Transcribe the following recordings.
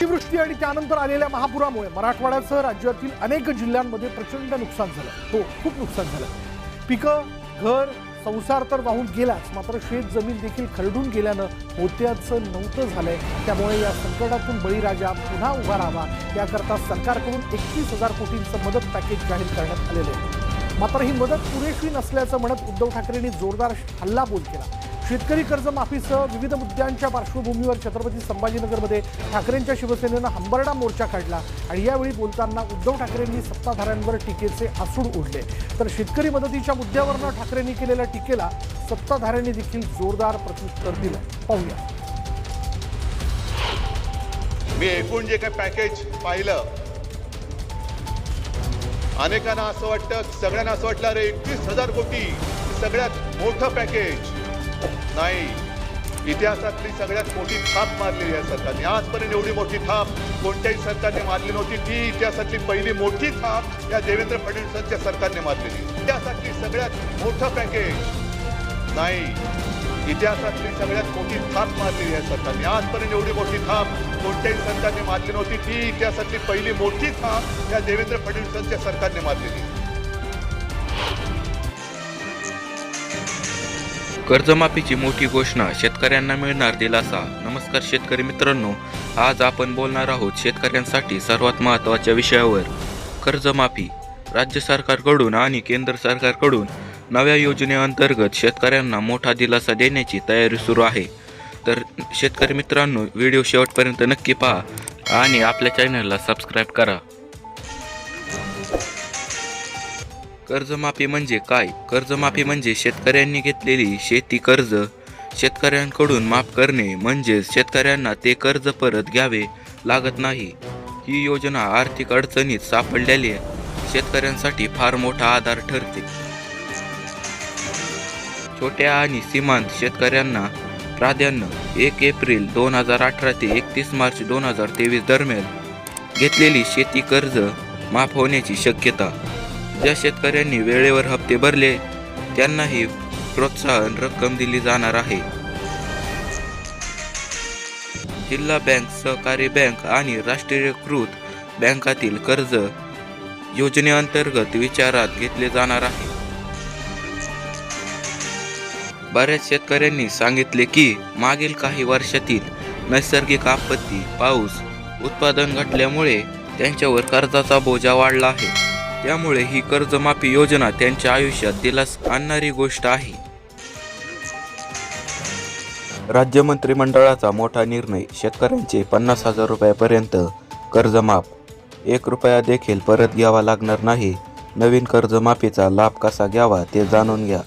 अतिवृष्टी आणि त्यानंतर आलेल्या महापुरामुळे मराठवाड्यासह राज्यातील अनेक जिल्ह्यांमध्ये प्रचंड नुकसान झालं. हो खूप नुकसान झालं. पिकं घर संसार तर वाहून गेलाच मात्र शेत जमीन देखील खरडून गेल्यानं होत्याचं नव्हतं झालंय. त्यामुळे या संकटातून बळीराजा पुन्हा उभा राहावा याकरता सरकारकडून एकतीस हजार कोटींचं मदत पॅकेज जाहीर करण्यात आलेलं आहे. मात्र ही मदत पुरेशी नसल्याचं म्हणत उद्धव ठाकरेंनी जोरदार हल्लाबोल केला. शेतकरी कर्जमाफीसह विविध मुद्द्यांच्या पार्श्वभूमीवर छत्रपती संभाजीनगरमध्ये ठाकरेंच्या शिवसेनेनं हंबरडा मोर्चा काढला आणि यावेळी बोलताना उद्धव ठाकरेंनी सत्ताधाऱ्यांवर टीकेचे आसूड ओढले. तर शेतकरी मदतीच्या मुद्द्यावरनं ठाकरेंनी केलेल्या टीकेला सत्ताधाऱ्यांनी देखील जोरदार प्रत्युत्तर दिलं. पाहूया. मी एकूण जे काही पॅकेज पाहिलं अनेकांना असं वाटतं सगळ्यांना असं वाटलं अरे एकतीस हजार कोटी सगळ्यात मोठं पॅकेज. नाही. इतिहासातली सगळ्यात मोठी थाप मारलेली आहे सरकारने आजपर्यंत एवढी मोठी थाप कोणत्याही सरकारने मारली नव्हती. ती इतिहासातली पहिली मोठी थाप या देवेंद्र फडणवीसांच्या सरकारने मारलेली इतिहासातली सगळ्यात मोठं पॅकेज नाही. इतिहासातली सगळ्यात मोठी थाप मारलेली आहे सरकारने आजपर्यंत एवढी मोठी थाप कोणत्याही सरकारने मारली नव्हती. ती इतिहासातली पहिली मोठी थाप या देवेंद्र फडणवीसांच्या सरकारने मारलेली कर्जमाफीची मोठी घोषणा शेतकऱ्यांना मिळणार दिलासा. नमस्कार शेतकरी मित्रांनो आज आपण बोलणार आहोत शेतकऱ्यांसाठी सर्वात महत्त्वाच्या विषयावर. कर्जमाफी. राज्य सरकारकडून आणि केंद्र सरकारकडून नव्या योजनेअंतर्गत शेतकऱ्यांना मोठा दिलासा देण्याची तयारी सुरू आहे. तर शेतकरी मित्रांनो व्हिडिओ शेवटपर्यंत नक्की पहा आणि आपल्या चॅनलला सबस्क्राईब करा. कर्जमाफी म्हणजे काय? कर्जमाफी म्हणजे शेतकऱ्यांनी घेतलेली शेती कर्ज. शेतकऱ्यांकडून माफ करणे म्हणजेच शेतकऱ्यांना ते कर्ज परत घ्यावे लागत नाही. ही योजना आर्थिक अडचणीत सापडलेल्या शेतकऱ्यांसाठी फार मोठा आधार ठरते. छोट्या आणि सीमांत शेतकऱ्यांना प्राधान्य. एक एप्रिल दोन हजार अठरा ते एकतीस मार्च दोन हजार तेवीस दरम्यान घेतलेली शेती कर्ज माफ होण्याची शक्यता. ज्या शेतकऱ्यांनी वेळेवर हप्ते भरले त्यांनाही प्रोत्साहन रक्कम दिली जाणार आहे. जिल्हा बँक सहकारी बँक आणि राष्ट्रीयकृत बँकातील कर्ज योजनेअंतर्गत विचारात घेतले जाणार आहे. बऱ्याच शेतकऱ्यांनी सांगितले की मागील काही वर्षातील नैसर्गिक आपत्ती पाऊस उत्पादन घटल्यामुळे त्यांच्यावर कर्जाचा बोजा वाढला आहे. त्यामुळे ही कर्जमाफी योजना त्यांच्या आयुष्यात दिलास आणणारी गोष्ट आहे. राज्य मंत्रिमंडळाचा मोठा निर्णय शेतकऱ्यांचे पन्नास हजार रुपयापर्यंत कर्ज माफ एक रुपया देखील परत घ्यावा लागणार नाही. नवीन कर्जमाफीचा लाभ कसा घ्यावा ते जाणून घ्या.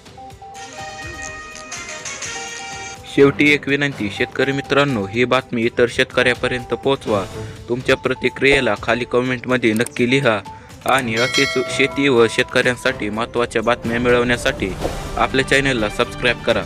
शेवटी एक विनंती शेतकरी मित्रांनो ही बातमी इतर शेतकऱ्यापर्यंत पोहोचवा. तुमच्या प्रतिक्रियेला खाली कमेंटमध्ये नक्की लिहा. आणि असेच शेती व शेतकऱ्यांसाठी महत्त्वाच्या बातम्या मिळवण्यासाठी आपल्या चॅनलला सबस्क्राईब करा.